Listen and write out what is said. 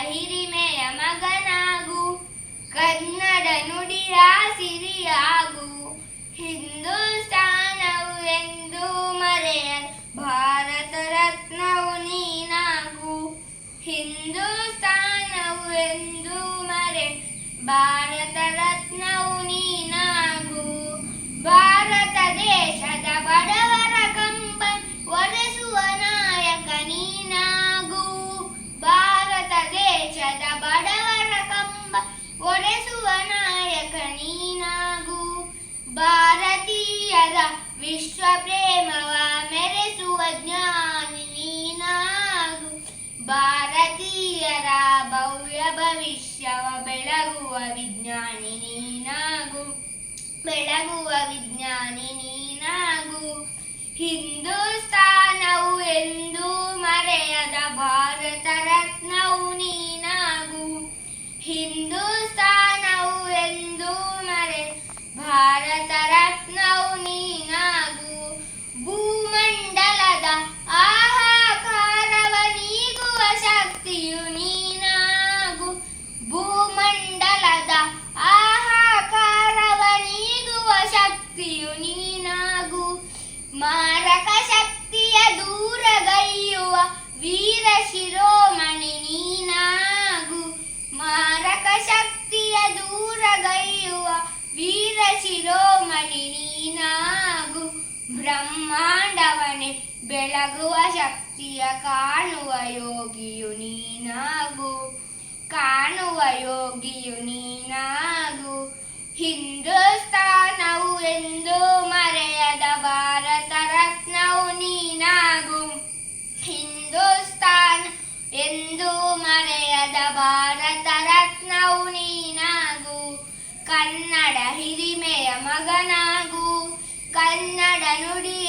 ಹಿರಿಮೆಯ ಮಗನಾಗು. ಕನ್ನಡ ನುಡಿಯ ಸಿರಿಯಾಗು ಹಿಂದೂಸ್ತಾನವು ಎಂದು ಮರೆಯ ಭಾರತ ರತ್ನವು ನೀನಾಗು. ಹಿಂದೂಸ್ತಾನವು ಎಂದು ಮರೆ ಭಾರತ ರತ್ನವು ನೀನಾಗು. ಭಾರತ ದೇಶದ ವಿಶ್ವ ಪ್ರೇಮವ ಮೆರೆಸುವ ಜ್ಞಾನಿ ನೀನಾಗು. ಭಾರತೀಯರ ಭವ್ಯ ಭವಿಷ್ಯವ ಬೆಳಗುವ ವಿಜ್ಞಾನಿ ನೀನಾಗು. ಬೆಳಗುವ ವಿಜ್ಞಾನಿ ನೀನಾಗು. ಹಿಂದೂಸ್ತಾನವು ಎಂದು ಮರೆಯದ ಭಾರತ ವೀರ ಶಿರೋಮಣಿ ನೀನಾಗು ಮಾರಕ ಶಕ್ತಿಯ ದೂರಗೈಯುವ ವೀರ ಶಿರೋಮಣಿ ನೀನಾಗು ಬ್ರಹ್ಮಾಂಡವನೆ ಬೆಳಗುವ ಶಕ್ತಿಯ ಕಾಣುವ ಯೋಗಿಯು ನೀನಾಗು, ಕಾಣುವ ಯೋಗಿಯು ನೀನಾಗು, ಹಿಂದೂಸ್ತಾನವು ಎಂದು ಮರೆಯದ. ಕನ್ನಡ ಹಿರಿಮೆಯ ಮಗನಾಗು. ಕನ್ನಡ ನುಡಿಯ